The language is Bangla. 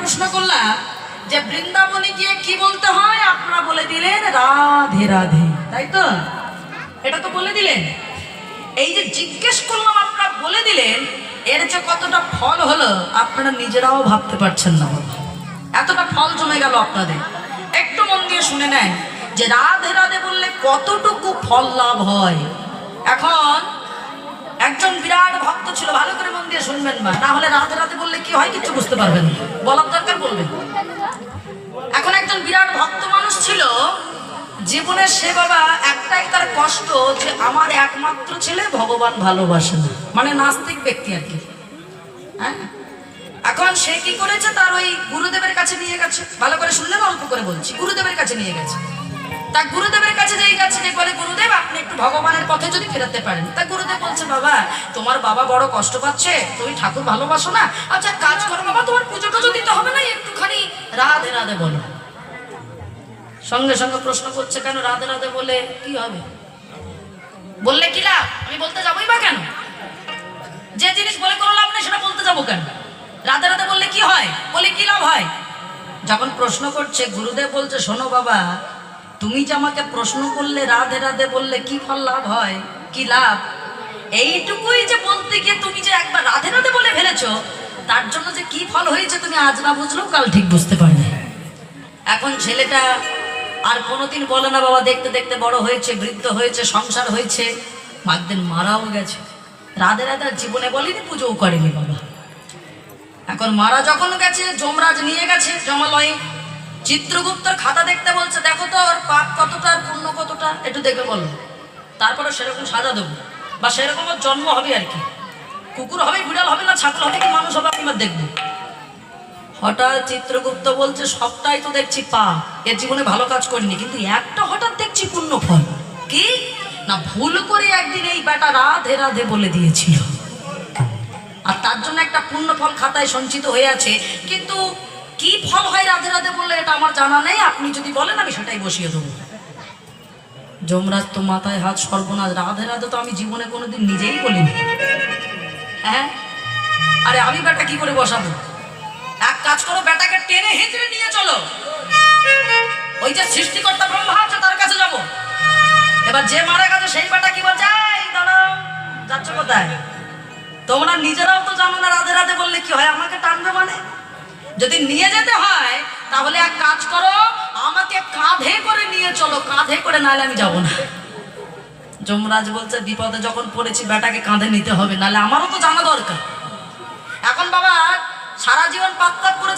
প্রশ্ন করলাম যে বৃন্দাবনে গিয়ে কি বলতে হয়? আপনারা বলে দিলেন রাধে রাধে। তাই তো? এটা তো বলে দিলেন। এই যে জিজ্ঞেস করলাম, আপনারা বলে দিলেন, এর যে কতটা ফল হলো, আপনারা নিজেরাও ভাবতে পারছেন না এতটা ফল জমে গেল আপনাদের। একটু মন দিয়ে শুনে নেন যে রাধে রাধে বললে কতটুকু ফল লাভ হয়? এখন একজন বিরাট ভক্ত ছিল, ভালো করে মন দিয়ে শুনবেন না হলে রাধে রাধে কি হয় কিছু বুঝতে পারবেন বলার দরকার বলবেন। এখন একজন বিরাট ভক্ত মানুষ ছিল, জীবনে সে বাবা একটাই তার কষ্ট যে আমার একমাত্র ছেলে ভগবান ভালোবাসে না। মানে নাস্তিক ব্যক্তি আর কি। হ্যাঁ? এখন সে কি করেছে? তার ওই গুরুদেবের কাছে নিয়ে গেছে। ভালো করে শুনলে অল্প করে বলছি। গুরুদেবের কাছে নিয়ে গেছে। তা গুরুদেবের কাছে যেই গেছে যে বলে গুরুদেব, আপনি একটু ভগবানের পথে যদি ফেরাতে পারেন। তা গুরুদেব বলছে, বাবা, তোমার বাবা বড় কষ্ট পাচ্ছে, তুমি ঠাকুর ভালোবাসো না? আচ্ছা কাজ করো বাবা, তোমার পুজো টুজো দিতে হবে না? একটুখানি রাধে রাধে বলো। সঙ্গে সঙ্গে প্রশ্ন করছে, কেন রাধে রাধে বলে কি হবে? বললে কি লাভ? আমি বলতে যাবোই বা কেন? যে জিনিস বলে কোনো লাভ নেই, সেটা বলতে যাব কেন? রাধে রাধে বললে কি হয়? বলে কি লাভ হয়? যখন প্রশ্ন করছে, গুরুদেব বলছে, শোনো বাবা তুমি যে আমাকে প্রশ্ন করলে, রাধে রাধে বললে, কি ফল লাভ হয়? কি লাভ? এইটুকুই যে বলতে গিয়ে তুমি যে একবার রাধে রাধে বলে ফেলেছো, তার জন্য যে কি ফল হয়েছে তুমি আজ না বুঝলেও কাল ঠিক বুঝতে পারবে এখন ছেলেটা আর কোনোদিন বলে না, বাবা, দেখতে দেখতে বড় হয়েছে, বৃদ্ধ হয়েছে, সংসার হয়েছে একদিন মারাও গেছে। রাধে রাধে জীবনে বলেনি, পুজোও করেনি বাবা। এখন মারা যখন গেছে, যমরাজ নিয়ে গেছে জমালয়ে চিত্রগুপ্তর খাতা দেখতে বলছে, দেখো তো ওর পাপ কতটা আর পুণ্য কতটা, একটু দেখে বলো। তারপরে সেরকম সাজা দেবো। বা সেরকম ওর জন্ম হবে আর কি। কুকুর হবে, বিড়াল হবে না, ছাগল হবে কি, মানুষ হবে, আমি দেখব। হঠাৎ চিত্রগুপ্ত বলছে, সবটাই তো দেখছি পা এর জীবনে ভালো কাজ করিনি, কিন্তু একটা হঠাৎ দেখছি পূর্ণ ফল কি? না, ভুল করে একদিন এই বেটা রাধে রাধে বলে দিয়েছিল। আর তার জন্য একটা পূর্ণ ফল খাতায় সঞ্চিত হয়ে আছে, কিন্তু কি ফল হয় রাধে রাধে বললে এটা আমার জানা নেই, আপনি যদি বলেন আমি সেটাই বসিয়ে দেবো। যমরাজ তো মাথায় হাত সর্বনাশ, রাধে রাধে তো আমি জীবনে কোনোদিন নিজেই বলিনি। হ্যাঁ? আরে আমি বেটা কি করে বসাবো? এক কাজ করো, বেটাকে টেনে হেঁচড়ে নিয়ে চলো। ওই যে সৃষ্টিকর্তা ব্রহ্মা আছে, তার কাছে যাব। এবার যে মারা গেছে, সেই বেটা কি বলছে দাঁড়াও, যাচ্ছ কোথায়? তোমরা নিজেরাও তো জানো না, রাধে রাধে বললে কি হয়? আমাকে টানবে মানে? যদি নিয়ে যেতে তাহলে এক কাজ করো, আমাকে কাঁধে করে নিয়ে চলো, কাঁধে করে নাহলে আমি যাব না। যমরাজ বলছে, বিপদে যখন পড়েছি, বেটাকে কাঁধে নিতে হবে, নাহলে আমারও তো জানা দরকার। এখন বাবা সারা জীবন পাত্তাপ করে